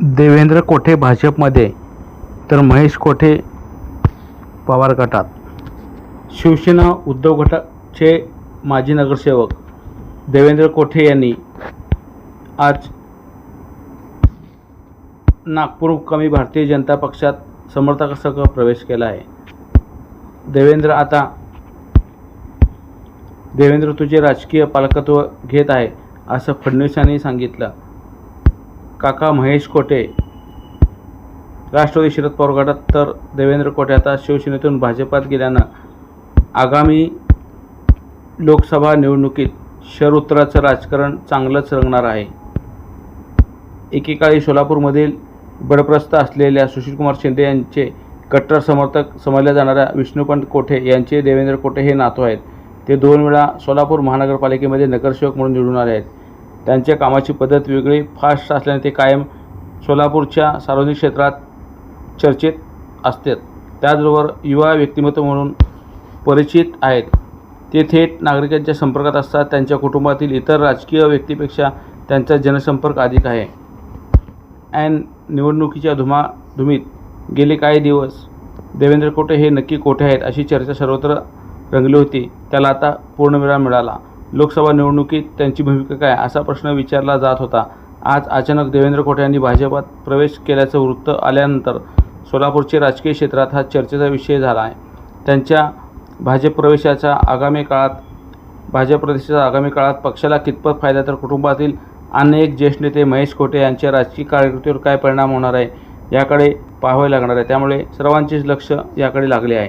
देवेंद्र कोठे भाजपमध्ये? तर महेश कोठे? पवार गटात. शिवसेना उद्धव गटाचे माजी नगरसेवक देवेंद्र कोठे यांनी आज नागपूर कमी भारतीय जनता पक्षात समर्थकासह प्रवेश केला आहे. देवेंद्र आता देवेंद्र तुझे राजकीय पालकत्व घेत आहे असं फडणवीसांनी सांगितलं. काका महेश कोटे. राष्ट्रवादी शरद पवार गटात तर देवेंद्र कोटे. आता शिवसेनेतून भाजपात गेल्यानं आगामी लोकसभा निवडणुकीत शर उत्तराचं राजकारण चांगलंच रंगणार आहे. एकेकाळी सोलापूरमधील बडप्रस्थ असलेल्या सुशीलकुमार शिंदे यांचे कट्टर समर्थक समजल्या जाणाऱ्या विष्णुपंत कोठे यांचे देवेंद्र कोठे हे नातू आहेत. ते दोन वेळा सोलापूर महानगरपालिकेमध्ये नगरसेवक म्हणून निवडून आले आहेत. त्यांच्या कामाची पद्धत वेगळी. फास्ट असल्याने ते कायम सोलापूरच्या सार्वजनिक क्षेत्रात चर्चेत असतात. त्याचबरोबर युवा व्यक्तिमत्व म्हणून परिचित आहेत. ते थेट नागरिकांच्या संपर्कात असतात. त्यांच्या कुटुंबातील इतर राजकीय व्यक्तीपेक्षा त्यांचा जनसंपर्क अधिक आहे. अँड निवडणुकीच्या धुमाधुमीत गेले काही दिवस देवेंद्र कोटे हे नक्की कोठे आहेत अशी चर्चा सर्वत्र रंगली होती. त्याला आता पूर्णविराम मिळाला. लोकसभा निवडणुकीत त्यांची भूमिका काय असा प्रश्न विचारला जात होता. आज अचानक देवेंद्र कोटे यांनी भाजपात प्रवेश केल्याचं वृत्त आल्यानंतर सोलापूरच्या राजकीय क्षेत्रात हा चर्चेचा विषय झाला आहे. त्यांच्या भाजप प्रवेशाचा आगामी काळात भाजप प्रदेशाचा आगामी काळात पक्षाला कितपत फायदा तर कुटुंबातील अनेक ज्येष्ठ नेते महेश कोटे यांच्या राजकीय कारकिर्दीवर काय परिणाम होणार आहे याकडे पाहावे लागणार आहे. त्यामुळे सर्वांचेच लक्ष याकडे लागले आहे.